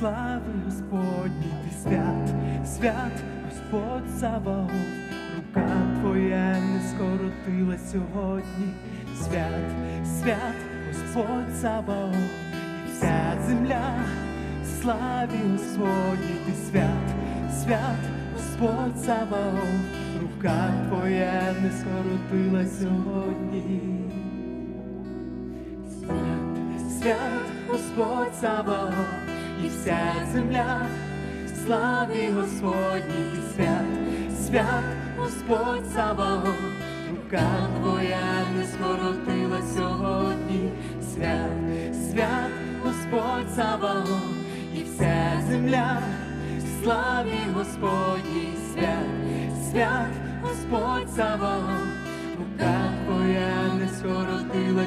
слави Господній, ти свят, свят Господь Саваоф, рука твоя не скоротила сьогодні, свят, свят Господь Саваоф, і вся земля, славі Господній, ти свят, свят Господь Саваоф, рука твоя не скоротила сьогодні. Свят, свят Господь Саваоф, і вся земля, славі Господній, ти свят, свят Господь Саваоф, рука твоя не скоротила сьогодні, свят, свят Господь Саваоф, і вся земля, славі Господній, свят, свят Господь Саваоф, рука твоя не скоротила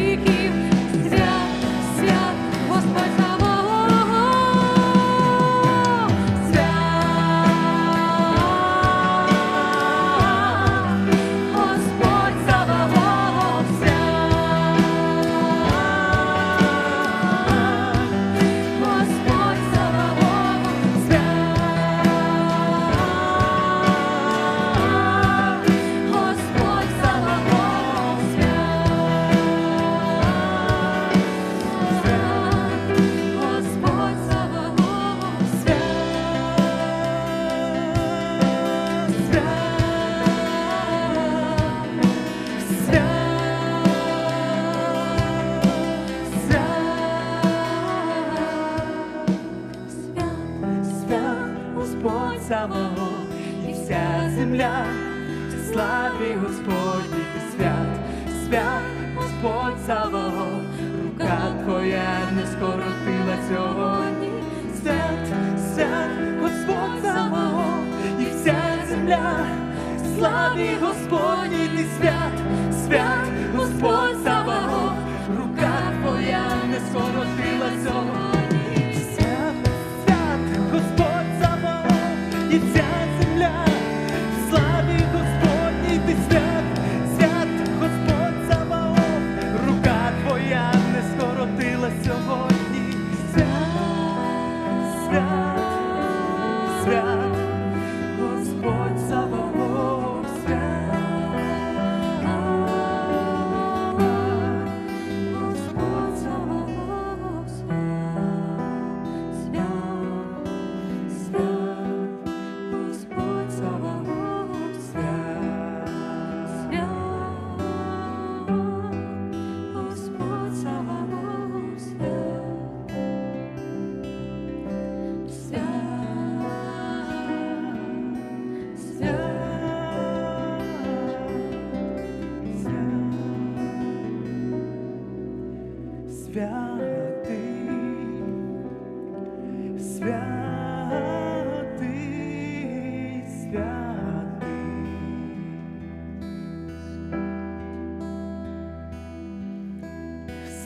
speaking. Славі Господні ти свят, свят Господь Саваоф, рука твоя не скоротила сьогодні. Свят, свят Господь Саваоф, і вся земля, славі Господні ти свят, свят Господь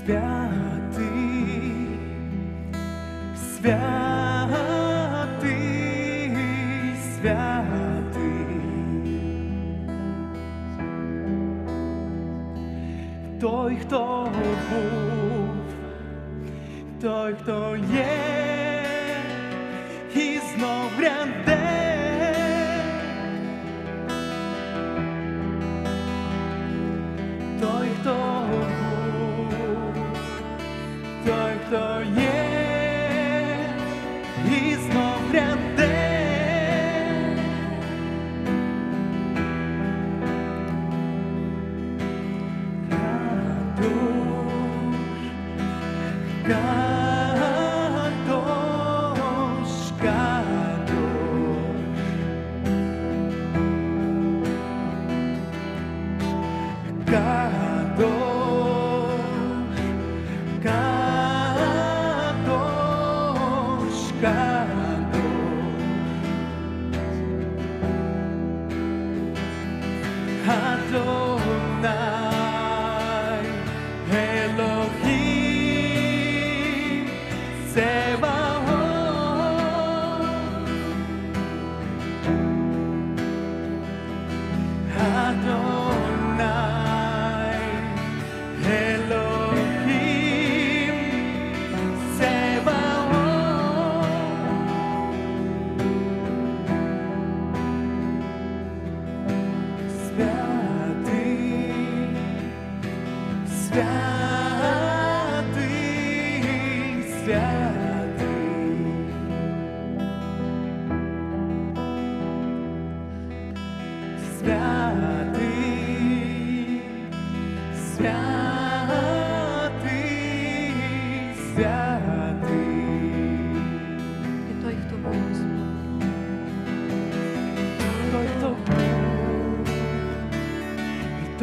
святий, святий, святий, той, хто був той, хто є, і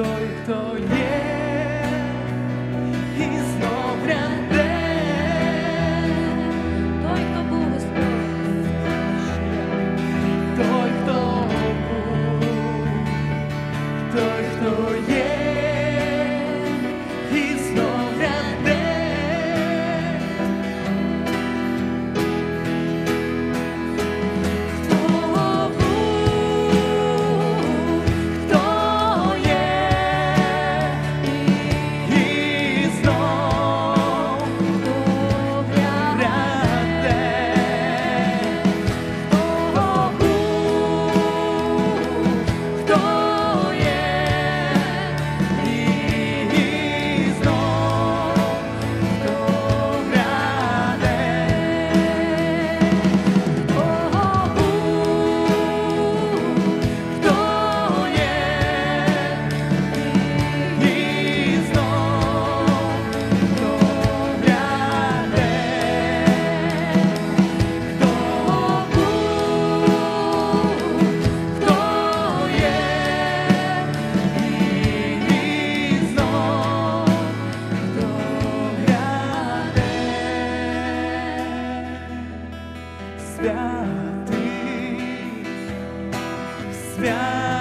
той, хто є, God.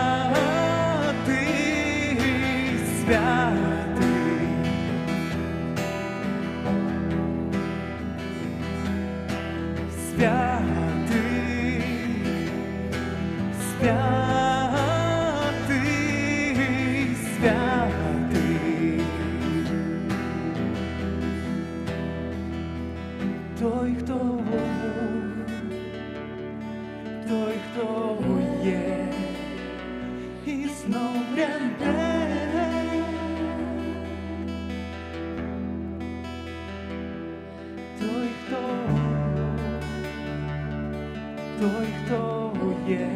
Той, хто є,